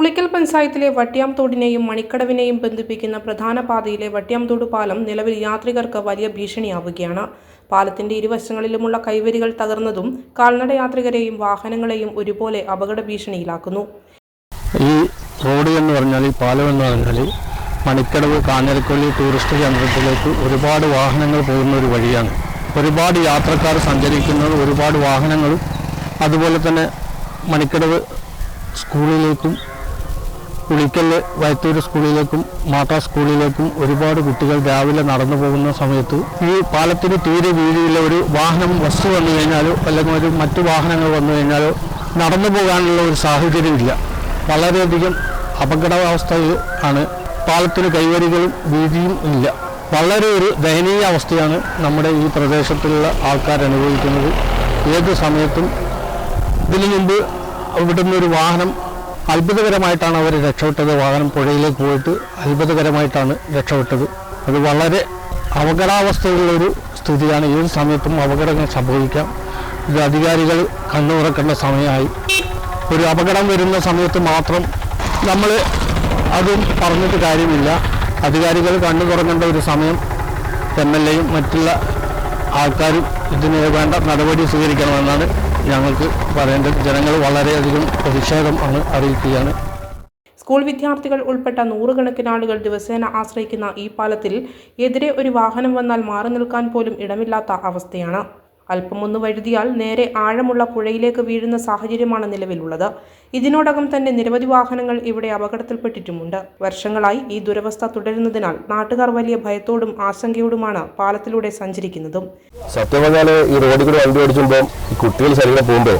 ഉളിക്കൽ പഞ്ചായത്തിലെ വട്ടിയാംതോടിനെയും മണിക്കടവിനെയും ബന്ധിപ്പിക്കുന്ന പ്രധാന പാതയിലെ വട്ടിയാംതോട് പാലം നിലവിൽ യാത്രികർക്ക് വലിയ ഭീഷണിയാവുകയാണ്. പാലത്തിന്റെ ഇരുവശങ്ങളിലുമുള്ള കൈവരികൾ തകർന്നതും കാൽനട യാത്രികരെയും വാഹനങ്ങളെയും ഒരുപോലെ അപകട ഭീഷണിയിലാക്കുന്നു. ഈ റോഡ് എന്ന് പറഞ്ഞാൽ ഈ പാലം എന്ന് പറഞ്ഞാൽ മണിക്കടവ് കാഞ്ഞിരക്കൊല്ലി ടൂറിസ്റ്റ് കേന്ദ്രത്തിലേക്ക് ഒരുപാട് വാഹനങ്ങൾ പോകുന്ന ഒരു വഴിയാണ്. ഒരുപാട് യാത്രക്കാർ സഞ്ചരിക്കുന്നത് ഒരുപാട് വാഹനങ്ങളും അതുപോലെ തന്നെ മണിക്കടവ് സ്കൂളിലേക്കും ഉളിക്കൽ വയത്തൂർ സ്കൂളിലേക്കും മാതാ സ്കൂളിലേക്കും ഒരുപാട് കുട്ടികൾ രാവിലെ നടന്നു പോകുന്ന സമയത്ത് ഈ പാലത്തിന് തീരെ വീതിയില്ല ഒരു വാഹനം ബസ് വന്നു കഴിഞ്ഞാലോ അല്ലെങ്കിൽ ഒരു മറ്റു വാഹനങ്ങൾ വന്നു കഴിഞ്ഞാലോ നടന്നു പോകാനുള്ള ഒരു സാഹചര്യമില്ല വളരെയധികം അപകടാവസ്ഥയിൽ ആണ് പാലത്തിന് കൈവരികളും വീതിയും ഇല്ല. വളരെ ഒരു ദയനീയ അവസ്ഥയാണ് നമ്മുടെ ഈ പ്രദേശത്തുള്ള ആൾക്കാർ അനുഭവിക്കുന്നത്. ഏത് സമയത്തും ഇതിനു മുമ്പ് ഇവിടുന്ന് ഒരു വാഹനം അത്ഭുതകരമായിട്ടാണ് അവർ രക്ഷപ്പെട്ടത്. വാഹനം പുഴയിലേക്ക് പോയിട്ട് അത്ഭുതകരമായിട്ടാണ് രക്ഷപ്പെട്ടത്. അത് വളരെ അപകടാവസ്ഥയിലുള്ളൊരു സ്ഥിതിയാണ്. ഏത് സമയത്തും അപകടങ്ങൾ സംഭവിക്കാം. ഇത് അധികാരികൾ കണ്ണുറക്കേണ്ട സമയമായി. ഒരു അപകടം വരുന്ന സമയത്ത് മാത്രം നമ്മൾ അതും പറഞ്ഞിട്ട് കാര്യമില്ല. അധികാരികൾ കണ്ണു തുറങ്ങേണ്ട ഒരു സമയം എം എൽ എയും മറ്റുള്ള ആൾക്കാരും ഇതിന് വേണ്ട നടപടി സ്വീകരിക്കണമെന്നാണ് ഞങ്ങൾക്ക് പറയേണ്ടത് ജനങ്ങൾ വളരെയധികം പ്രതിഷേധം ആണ് അറിയിക്കുകയാണ്. സ്കൂൾ വിദ്യാർത്ഥികൾ ഉൾപ്പെട്ട നൂറുകണക്കിന് ആളുകൾ ദിവസേന ആശ്രയിക്കുന്ന ഈ പാലത്തിൽ എതിരെ ഒരു വാഹനം വന്നാൽ മാറി നിൽക്കാൻ പോലും ഇടമില്ലാത്ത അവസ്ഥയാണ്. അല്പമൊന്ന് വഴുതിയാൽ നേരെ ആഴമുള്ള പുഴയിലേക്ക് വീഴുന്ന സാഹചര്യമാണ് നിലവിലുള്ളത്. ഇതിനോടകം തന്നെ നിരവധി വാഹനങ്ങൾ ഇവിടെ അപകടത്തിൽപ്പെട്ടിട്ടുമുണ്ട്. വർഷങ്ങളായി ഈ ദുരവസ്ഥ തുടരുന്നതിനാൽ നാട്ടുകാർ വലിയ ഭയത്തോടും ആശങ്കയോടുമാണ് പാലത്തിലൂടെ സഞ്ചരിക്കുന്നതും. സത്യം പറഞ്ഞാൽ ഈ റോഡിൽ കൂടി വണ്ടി ഓടിച്ചുമ്പോൾ കുട്ടികൾ ശരീരം പോകുമ്പോൾ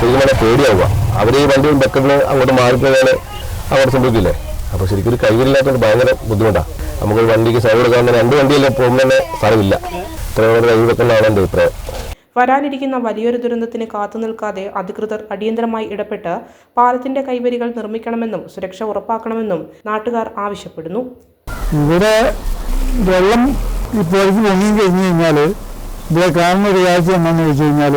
ശരിക്കും പേടിയാവുക. അവർ ഈ വണ്ടി ബക്കറ്റിന് അങ്ങോട്ട് മാറിപ്പോയാൽ അവിടെ സംഭവിക്കില്ലേ? അപ്പോൾ ശരിക്കും ഒരു കൈവില്ലാത്തതുകൊണ്ട് ഭയങ്കര ബുദ്ധിമുട്ടാണ് നമുക്ക് വണ്ടിക്ക് സൈഡ് കൊടുക്കാൻ രണ്ട് വണ്ടിയല്ലേ പോകുമ്പോൾ തന്നെ സ്ഥലമില്ല. ഇത്രയും കൈ വെക്കുന്നതാണ് എന്റെ അഭിപ്രായം വരാനിരിക്കുന്ന വലിയൊരു ദുരന്തത്തിന് കാത്തുനിൽക്കാതെ അധികൃതർ അടിയന്തരമായി ഇടപെട്ട് പാലത്തിന്റെ കൈവരികൾ നിർമ്മിക്കണമെന്നും സുരക്ഷ ഉറപ്പാക്കണമെന്നും നാട്ടുകാർ ആവശ്യപ്പെടുന്നു. ഇവിടെ വെള്ളം ഇപ്പോഴേക്ക് പൊങ്ങി കഴിഞ്ഞു കഴിഞ്ഞാൽ ഇവിടെ കാണുന്ന ഒരു കാഴ്ച എന്താണെന്ന് വെച്ച് കഴിഞ്ഞാൽ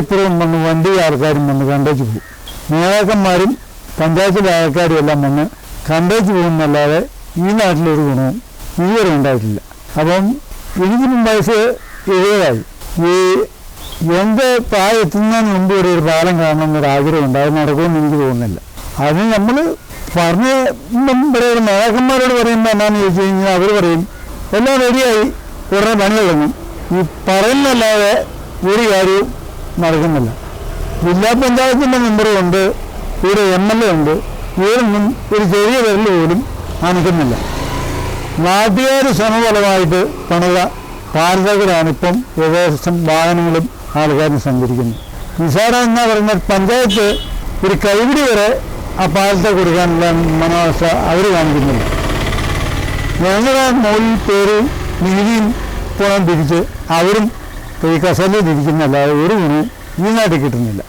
ഇപ്പുറം വന്ന് വണ്ടി ആൾക്കാരും വന്ന് കണ്ടേച്ച് പോകും. നേതാക്കന്മാരും പഞ്ചായത്തിലെ ആൾക്കാരും എല്ലാം വന്ന് കണ്ടേച്ച് പോകുന്നല്ലാതെ ഈ നാട്ടിലൊരു ഗുണവും ഇതുവരെ ഉണ്ടായിട്ടില്ല. അപ്പം എനിക്കിപ്പം വയസ്സ് എഴുപതായി. ഈ എന്റെ പ്രായം എത്തുന്നതിന് മുമ്പ് ഒരു ഒരു പാലം കാണണം എന്നൊരു ആഗ്രഹമുണ്ട് അത് നടക്കുമെന്ന് എനിക്ക് തോന്നുന്നില്ല. അത് നമ്മൾ പറഞ്ഞ പറയുന്ന നേതാക്കന്മാരോട് പറയുമ്പോൾ എന്നാന്ന് ചോദിച്ചു കഴിഞ്ഞാൽ അവർ പറയും എല്ലാം റെഡിയായി. ഉടനെ പണി തുടങ്ങും. ഈ പറയുന്നല്ലാതെ ഒരു കാര്യവും നടക്കുന്നില്ല. ജില്ലാ പഞ്ചായത്തിന്റെ മെമ്പറും ഉണ്ട് ഇവിടെ എം എൽ എ ഉണ്ട്. ഇവരൊന്നും ഒരു ചെറിയ വിരൽ പോലും അനക്കുന്നില്ല. നാട്ടുകാർ ശ്രമഫലമായിട്ട് പണിത പാലതകളാണ് ഇപ്പം ഏകദേശം വാഹനങ്ങളും ആൾക്കാരും സഞ്ചരിക്കുന്നത്. നിസാര എന്ന് പറയുന്ന പഞ്ചായത്ത് ഒരു കൈപിടി വരെ ആ പാലത്തെ കൊടുക്കാനുള്ള മനോവസ്ഥ അവർ കാണിക്കുന്നില്ല. ഞങ്ങളുടെ മുകളിൽ പേരും നീതിയും പുറം തിരിച്ച് അവരും ഈ കസലിൽ ഇരിക്കുന്നല്ലാതെ ഒരു ഗുണവും ഈ നാട്ടിൽ കിട്ടുന്നില്ല.